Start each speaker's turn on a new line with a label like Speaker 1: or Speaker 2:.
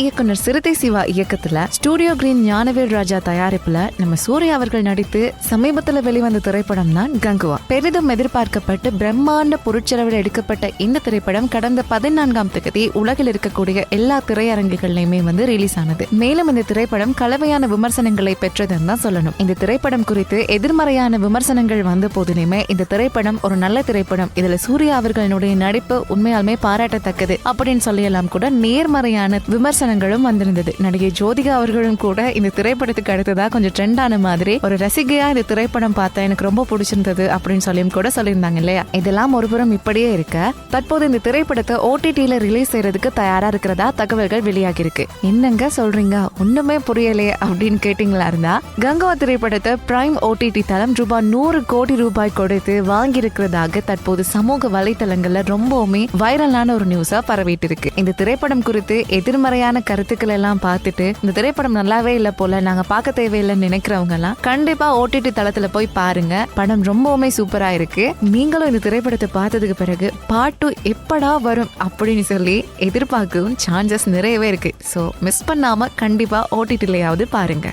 Speaker 1: இயக்குனர் சிறுத்தை சிவா இயக்கத்துல studio green Gnanavel Raja தயாரிப்புல நம்ம சூர்யா அவர்கள் நடித்து சமீபத்துல வெளிவந்த திரைப்படம் தான் கங்குவா. பெரிதும் எதிர்பார்க்கப்பட்டு பிரம்மாண்ட பொருட்செலவில் எடுக்கப்பட்ட இந்த திரைப்படம் கடந்த பதினான்காம் தேதி உலகில் இருக்கக்கூடிய எல்லா திரையரங்குகள்லயுமே வந்து ரிலீஸ் ஆனது. மேலும் இந்த திரைப்படம் கலவையான விமர்சனங்களை பெற்றதுன்னு தான் சொல்லணும். இந்த திரைப்படம் குறித்து எதிர்மறையான விமர்சனங்கள் வந்த போதிலுமே இந்த திரைப்படம் ஒரு நல்ல திரைப்படம். இதுல சூர்யா அவர்களுடைய நடிப்பு உண்மையாலுமே பாராட்டத்தக்கது. அப்படின்னு சொல்லலாம் கூட நேர்மறையான விமர்சனங்களும் வந்திருந்தது. நடிகை ஜோதிகா அவர்களும் கூட இந்த திரைப்படத்துக்கு அடுத்ததா கொஞ்சம் ட்ரெண்டான மாதிரி ஒரு ரசிகையா இந்த திரைப்படம் பார்த்தா எனக்கு ரொம்ப பிடிச்சிருந்தது அப்படின்னு சொல்லியும் கூட சொல்லியிருந்தாங்க இல்லையா? இதெல்லாம் ஒருபுறம் இப்படியே இருக்க தற்போது இந்த திரைப்படத்தை ஓடிடியில ரிலீஸ் செய்யறதுக்கு தயாரா இருக்கிறதா தகவல்கள் வெளியாகி இருக்கு என்னங்க சொல்றீங்க? ஒண்ணுமே புரியலையே அப்படின்னு கேட்டீங்களா இருந்தா கங்கா திரைப்படத்தை பிரைம் ஓடிடி தளம் ரூபாய் நூறு கோடி ரூபாய் கொடுத்து வாங்கி இருக்கிறதாக தற்போது சமூக வலைதளங்கள்ல ரொம்பவுமே வைரலான ஒரு நியூஸா பரவிட்டு இருக்கு. இந்த திரைப்படம் குறித்து எதிர்மறையான கருத்துக்கள் எல்லாம் பார்த்துட்டு இந்த திரைப்படம் நல்லாவே இல்ல போல நாங்க பார்க்க தேவையில்லைன்னு நினைக்கிறவங்க எல்லாம் கண்டிப்பா ஓடிடி தளத்துல போய் பாருங்க. படம் ரொம்பவுமே சூப்பரா இருக்கு. நீங்களும் இந்த திரைப்படத்தை பார்த்ததுக்கு பிறகு பாட்டு எப்படா வரும் அப்படின்னு சொல்லி எதிர்பார்க்கவும் சான்சஸ் நிறையவே இருக்கு. ஸோ மிஸ் பண்ணாம கண்டிப்பா ஓடிடிலையாவது பாருங்க.